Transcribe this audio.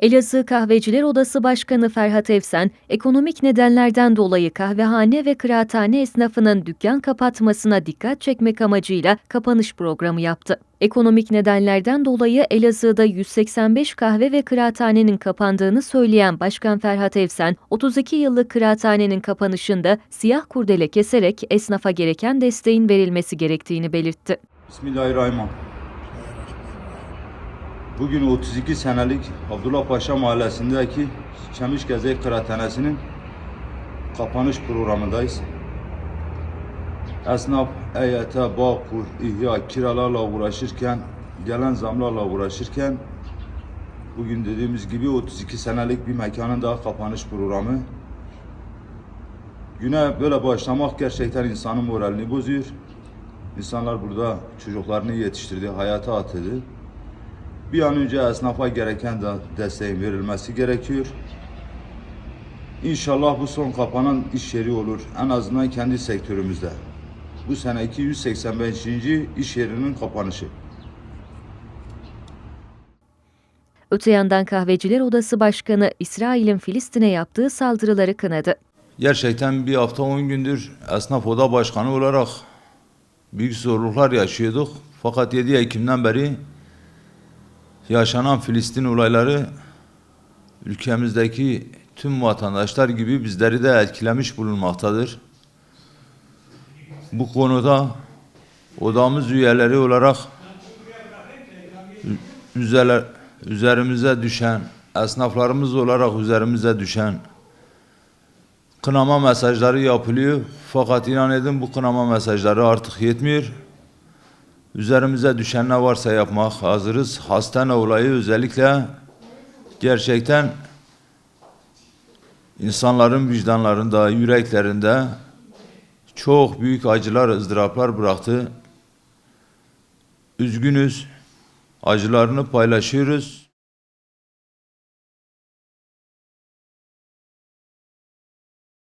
Elazığ Kahveciler Odası Başkanı Ferhat Evsen, ekonomik nedenlerden dolayı kahvehane ve kıraathane esnafının dükkan kapatmasına dikkat çekmek amacıyla kapanış programı yaptı. Ekonomik nedenlerden dolayı Elazığ'da 185 kahve ve kıraathanenin kapandığını söyleyen Başkan Ferhat Evsen, 32 yıllık kıraathanenin kapanışında siyah kurdele keserek esnafa gereken desteğin verilmesi gerektiğini belirtti. Bismillahirrahmanirrahim. Bugün 32 senelik Abdullah Paşa Mahallesi'ndeki Çemiş Gezek Kıraathanesi'nin kapanış programındayız. Esnaf EYT, Bağkur, İhya, kiralarla uğraşırken, gelen zamlarla uğraşırken bugün dediğimiz gibi 32 senelik bir mekanın daha kapanış programı. Güne böyle başlamak gerçekten insanın moralini bozuyor. İnsanlar burada çocuklarını yetiştirdi, hayata atadı. Bir an önce esnafa gereken de desteğin verilmesi gerekiyor. İnşallah bu son kapanan iş yeri olur. En azından kendi sektörümüzde. Bu seneki 185. iş yerinin kapanışı. Öte yandan Kahveciler Odası Başkanı İsrail'in Filistin'e yaptığı saldırıları kınadı. Gerçekten bir hafta 10 gündür esnaf oda başkanı olarak büyük zorluklar yaşıyorduk. Fakat 7 Ekim'den beri yaşanan Filistin olayları ülkemizdeki tüm vatandaşlar gibi bizleri de etkilemiş bulunmaktadır. Bu konuda odamız üyeleri olarak üzeler, üzerimize düşen, esnaflarımız olarak üzerimize düşen kınama mesajları yapılıyor. Fakat inan edin bu kınama mesajları artık yetmiyor. Üzerimize düşen ne varsa yapmak hazırız. Hastane olayı özellikle gerçekten insanların vicdanlarında, yüreklerinde çok büyük acılar, ızdıraplar bıraktı. Üzgünüz. Acılarını paylaşıyoruz.